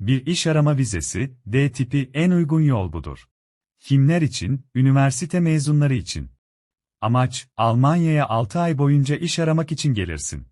Bir iş arama vizesi, D tipi en uygun yol budur. Kimler için? Üniversite mezunları için. Amaç, Almanya'ya 6 ay boyunca iş aramak için gelirsin.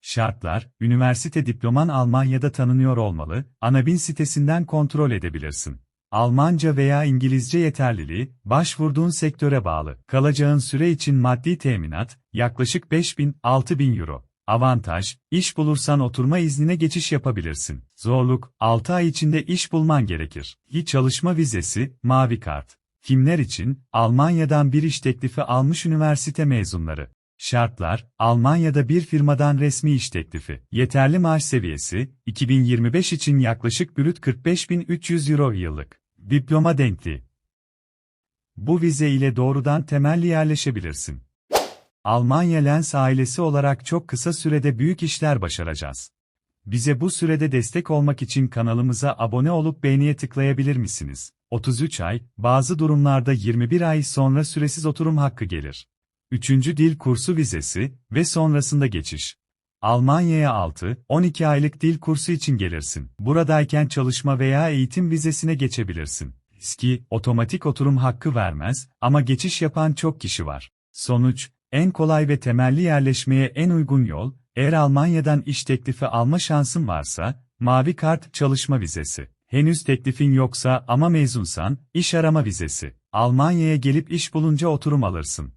Şartlar, üniversite diploman Almanya'da tanınıyor olmalı, Anabin sitesinden kontrol edebilirsin. Almanca veya İngilizce yeterliliği, başvurduğun sektöre bağlı. Kalacağın süre için maddi teminat, yaklaşık 5000-6000 euro. Avantaj, iş bulursan oturma iznine geçiş yapabilirsin. Zorluk, 6 ay içinde iş bulman gerekir. Hiç çalışma vizesi, mavi kart. Kimler için? Almanya'dan bir iş teklifi almış üniversite mezunları. Şartlar, Almanya'da bir firmadan resmi iş teklifi. Yeterli maaş seviyesi, 2025 için yaklaşık brüt 45.300 euro yıllık. Diploma denkliği. Bu vize ile doğrudan temelli yerleşebilirsin. Almanya Lens ailesi olarak çok kısa sürede büyük işler başaracağız. Bize bu sürede destek olmak için kanalımıza abone olup beğeniye tıklayabilir misiniz? 33 ay, bazı durumlarda 21 ay sonra süresiz oturum hakkı gelir. Üçüncü dil kursu vizesi ve sonrasında geçiş. Almanya'ya 6-12 aylık dil kursu için gelirsin. Buradayken çalışma veya eğitim vizesine geçebilirsin. SKI, otomatik oturum hakkı vermez ama geçiş yapan çok kişi var. Sonuç, en kolay ve temelli yerleşmeye en uygun yol, eğer Almanya'dan iş teklifi alma şansın varsa, mavi kart çalışma vizesi. Henüz teklifin yoksa ama mezunsan, iş arama vizesi. Almanya'ya gelip iş bulunca oturum alırsın.